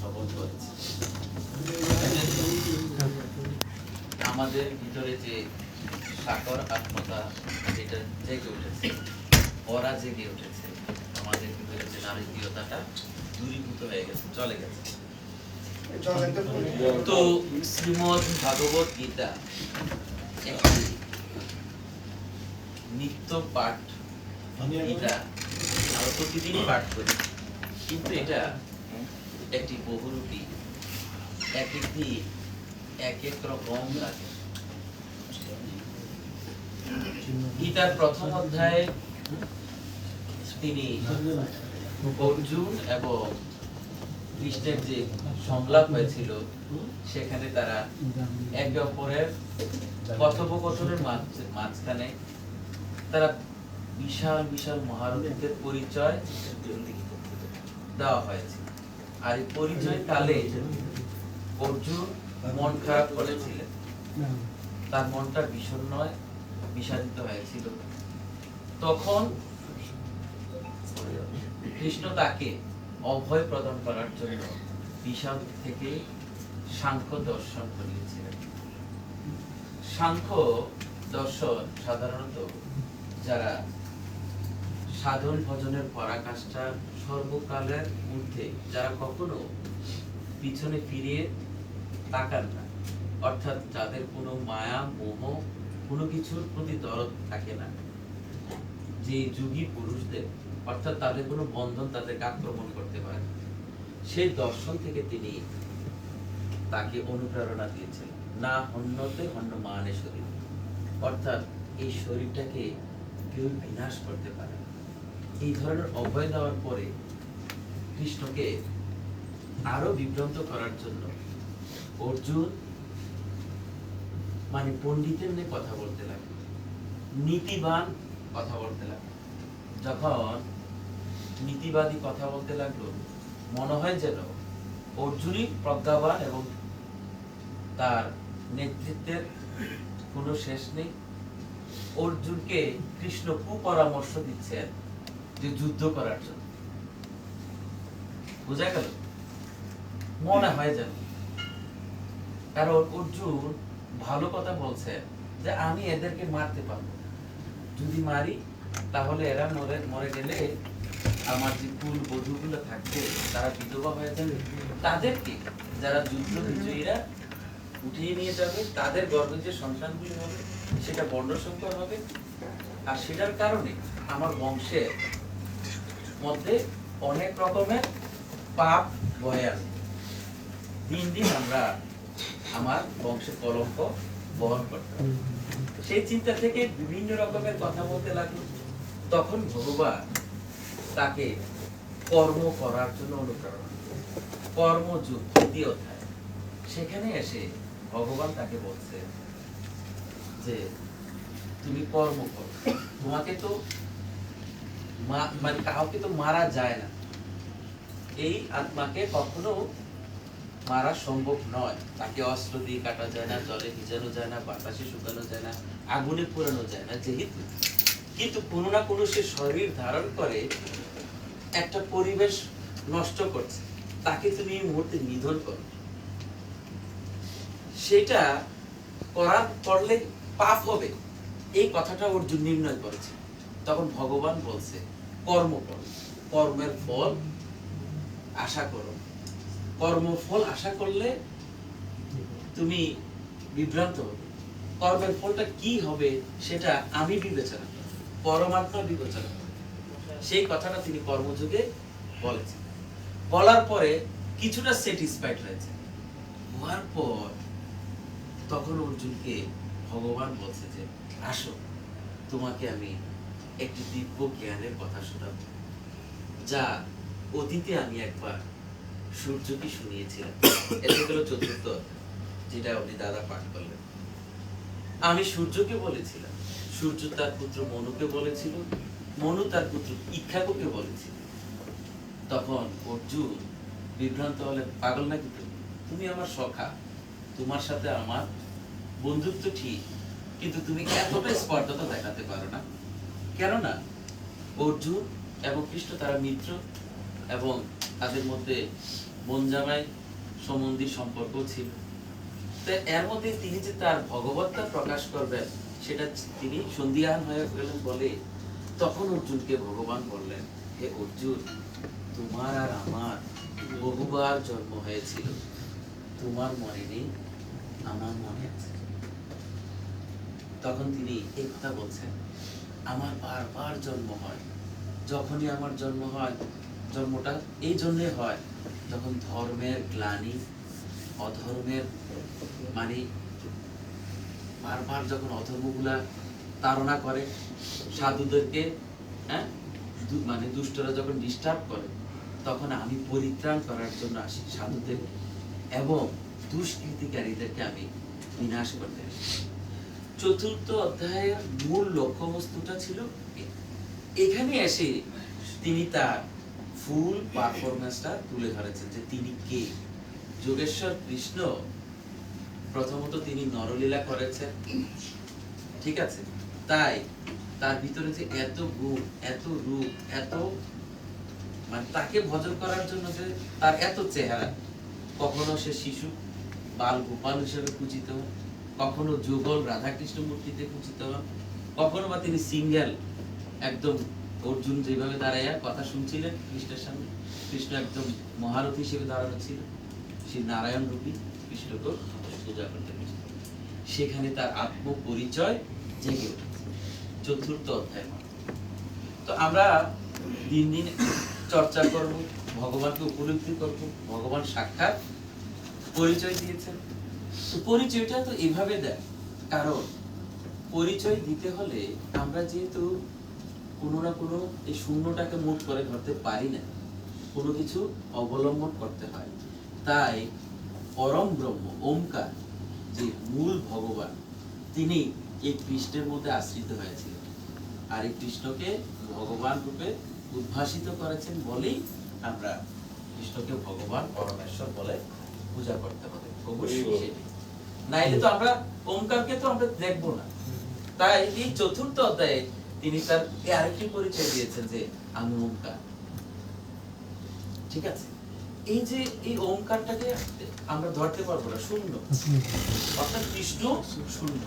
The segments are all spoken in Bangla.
শ্রবণ করেছি আমাদের ভিতরে যে সাকর আত্মতা, যেটা জেগে উঠেছে ওরা জেগে উঠেছে, আমাদের ভিতরে যে নারকীয়তাটা দূরীভূত হয়ে গেছে, চলে গেছে। তো শ্রীমদ ভাগবত গীতা নিত্য পাঠ, গীতা, আমরা প্রতিদিন পাঠ করি। কিন্তু এটা একটি বহুরূপী, এক একটি, এক এক রকম লাগে গীতার প্রথম অধ্যায়ে তিনি অর্জুন এবং কৃষ্ণের যে সংলাপ হয়েছিল, সেখানে তারা একে অপরের কথোপকথনের মাঝ- মাঝখানে তারা বিশাল বিশাল মহারথীদের পরিচয় দেওয়া হয়েছে। আর এই পরিচয় কালে অর্জুন মন খারাপ করেছিলেন। তার মনটা বিষণ্ণয় বিষাদিত হয়েছিল। তখন কৃষ্ণ তাকে অভয় প্রদান করার জন্য বিষাদ থেকে সাংখ্য দর্শন করিয়েছিলেন। সাংখ্য দর্শন সাধারণত যারা সাধন ভজনের পরাকাষ্ঠা সর্বকালের ঊর্ধ্বে যারা কখনো পিছনে ফিরিয়ে তাকান না, অর্থাৎ যাদের কোনো মায়া, মোহ, কোনো কিছুর প্রতি দরদ থাকে না, যে যুগী পুরুষদের, অর্থাৎ তাদের কোনো বন্ধন তাদেরকে আক্রমণ করতে পারে। সেই দর্শন থেকে তিনি তাকে অনুপ্রেরণা দিয়েছেন, না হন্যতে হন্য মানে শরীর অর্থাৎ এই শরীরটাকে কেউ বিনাশ করতে পারে না। এই ধরনের অভয় দেওয়ার পরে কৃষ্ণকে আরও বিভ্রান্ত করার জন্য অর্জুন মানে পণ্ডিতের নিয়ে কথা বলতে লাগল নীতিবান কথা বলতে লাগল যখন নীতিবাদী কথা বলতে লাগল, মনে হয় যেন অর্জুনই প্রজ্ঞাবান এবং তার নেতৃত্বের কোনো শেষ নেই। অর্জুনকে কৃষ্ণ কুপরামর্শ দিচ্ছেন যে যুদ্ধ করার জন্য। বোঝা গেল? মনে হয় যেন কারণ অর্জুন ভালো কথা বলছে যে আমি এদেরকে মারতে পারব যদি মারি তাহলে এরা মরে মরে গেলে আমার যে কুল বধূগুলো থাকবে তারা বিধবা হয়ে যাবে। তাদেরকে যারা যুদ্ধ বিজয়ীরা উঠিয়ে নিয়ে যাবে তাদের গর্ভে যে সন্তানগুলি হবে সেটা বর্ণ সংকর হবে। আর সেটার কারণে আমার বংশের মধ্যে অনেক রকমের পাপ বয়ে আসবে দিন দিন আমরা আমার বংশের কলঙ্ক বহন করতে হবে। সেই চিন্তা থেকে বিভিন্ন রকমের কথা বলতে লাগল তখন ভগবান তাকে কর্ম করার জন্য অনুপ্রেরণা। কর্মযুগ তৃতীয় অধ্যায় সেখানে এসে ভগবান তাকে বলছে যে, তুমি কর্ম করো তোমাকে তো মানে কাউকে তো মারা যায় না। এই আত্মাকে কখনো মারা সম্ভব নয়। তাকে অস্ত্র দিয়ে কাটা যায় না, জলে ভিজানো যায় না, বাতাসে শুকানো যায় না, আগুনে যায় না, যেহেতু। কিন্তু কোনো না কোনো সে শরীর ধারণ করে, একটা পরিবেশ নষ্ট করছে। তাকে তুমি এই মুহূর্তে নিধন করো। সেটা করার করলে পাপ হবে। এই কথাটা অর্জুন নির্ণয় করেছে। তখন ভগবান বলছে, কর্ম করো, কর্মের ফল আশা করো। কর্মফল আশা করলে তুমি বিভ্রান্ত হবে। কর্মের ফলটা কি হবে সেটা আমি বিবেচনা করব, পরমাত্মা বিবেচনা সেই কথাটা তিনি কর্মযোগে বলেছেন। বলার পরে কিছুটা স্যাটিসফাইড হয়েছে। হওয়ার পর তখন অর্জুনকে ভগবান বলছে যে, আসো, তোমাকে আমি একটি দিব্য জ্ঞানের কথা শোনাবো, যা অতীতে আমি একবার সূর্যকে শুনিয়েছিলাম। এটা হলো চতুর্থ যেটা উনি দাদা পাঠ করলেন। আমি সূর্যকে বলেছিলাম, সূর্য তার পুত্র মনুকে বলেছিল, মনু তার পুত্র ইক্ষাকুকে বলেছিল। তখন অর্জুন বিভ্রান্ত হলে পাগল নাকি তুমি? তুমি আমার সখা, তোমার সাথে আমার বন্ধুত্ব ঠিক, কিন্তু তুমি এতটা স্পর্ধতা দেখাতে পারো না। কেননা অর্জুন এবং কৃষ্ণ তারা মিত্র এবং তাদের মধ্যে বোন জামাই সম্বন্ধীর সম্পর্ক ছিল। তো এর মধ্যে তিনি যে তার ভগবত্তা প্রকাশ করবেন, সেটা তিনি সন্ধিয়ান হয়ে গেলেন বলে তখন অর্জুনকে ভগবান বললেন, হে অর্জুন, তোমার আর আমার বহুবার জন্ম হয়েছিল। তোমার মনে নেই, আমার মনে আছে। তখন তিনি এই কথা বলছেন আমার বারবার জন্ম হয়। যখনই আমার জন্ম হয়, জন্মটা এই জন্যে হয়, যখন ধর্মের গ্লানি, অধর্মের মানে বারবার যখন অধর্মগুলা তাড়না করে, সাধুদেরকে হ্যাঁ মানে দুষ্টরা যখন ডিস্টার্ব করে, তখন আমি পরিত্রাণ করার জন্য আসি সাধুদের, এবং দুষ্কৃতিকারীদেরকে আমি বিনাশ করতে আসি। চতুর্থ অধ্যায়ের মূল লক্ষ্যবস্তুটা ছিল এখানে এসে তিনি তার ফুল পারফরমেন্সটা তুলে ধরেছেন যে তিনি কে? যোগেশ্বর কৃষ্ণ প্রথমত তিনি নরলীলা করেছেন। ঠিক আছে? তাই তার ভিতরে যে এত গুণ, এত রূপ, এত মানে তাকে ভজন করার জন্য যে তার এত চেহারা, কখনো সে শিশু বাল গোপাল হিসেবে পূজিত। হন কখনো যুগল রাধাকৃষ্ণ মূর্তিতে পূজিত হন, কখনো বা তিনি সিঙ্গেল একদম অর্জুন যেভাবে দাঁড়াইয়া কথা শুনছিলেন কৃষ্ণের সামনে, কৃষ্ণ একদম মহারথী হিসেবে দাঁড়ানো ছিল। সে নারায়ণ রূপী কৃষ্ণকে পূজা করতে। সেখানে তার আত্মপরিচয় জেগে উঠেছে। চতুর্থ অধ্যায় তো আমরা দিন দিন চর্চা করব, ভগবানকে উপলব্ধি করব, ভগবান সাক্ষাৎ পরিচয় দিয়েছেন। পরিচয়টা তো এভাবে দেয়। কারণ পরিচয় দিতে হলে আমরা যেহেতু কোনো না কোনো এই শূন্যটাকে মুখ করে ধরতে পারি না, কোনো কিছু অবলম্বন করতে হয়। তাই পরম ব্রহ্ম, ওমকার, যে মূল ভগবান, তিনি এই কৃষ্ণের মধ্যে আশ্রিত হয়েছিলেন। আর এই কৃষ্ণকে ভগবান রূপে উদ্ভাসিত করেছেন বলেই আমরা কৃষ্ণকে ভগবান পরমেশ্বর বলে পূজা করতে হবে। অবশ্যই নাইলে তো আমরা ওমকারকে তো আমরা দেখব না। তাই এই চতুর্থ অধ্যায়ে তিনি তার আরেকটি পরিচয় দিয়েছেন যে আমি ওমকার। ঠিক আছে? এই যে এই ওমকারটাকে আমরা ধরতে পারব না শূন্য। অর্থাৎ কৃষ্ণ শূন্য।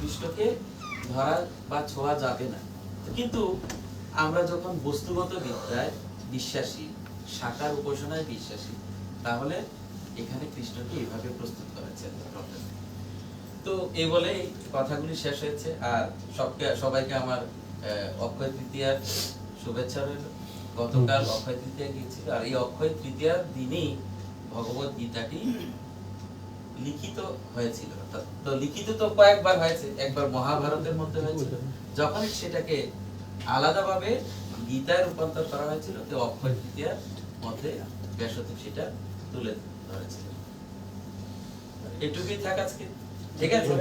কৃষ্ণকে ধরা বা ছোঁয়া যাবে না। কিন্তু আমরা যখন বস্তুগত বিদ্যায় বিশ্বাসী সাকার উপাসনায় বিশ্বাসী তাহলে এখানে কৃষ্ণকে এইভাবে প্রস্তুত করেছেন তো এই বলে কথাগুলি শেষ হয়েছে। আর সবকে, সবাইকে আমার অক্ষয় তৃতীয়ার শুভেচ্ছা রইল। গতকাল অক্ষয় তৃতীয়া গিয়েছিল। আর এই অক্ষয় তৃতীয়ার দিনই ভগবত গীতাটি লিখিত হয়েছিল। তো লিখিত তো কয়েকবার হয়েছে, একবার মহাভারতের মধ্যে হয়েছিল যখন সেটাকে আলাদাভাবে গীতায় রূপান্তর করা হয়েছিল, তো অক্ষয় তৃতীয়ার মধ্যে ব্যাসদেব সেটা তুলে এটুকুই থাক আজকে। ঠিক আছে?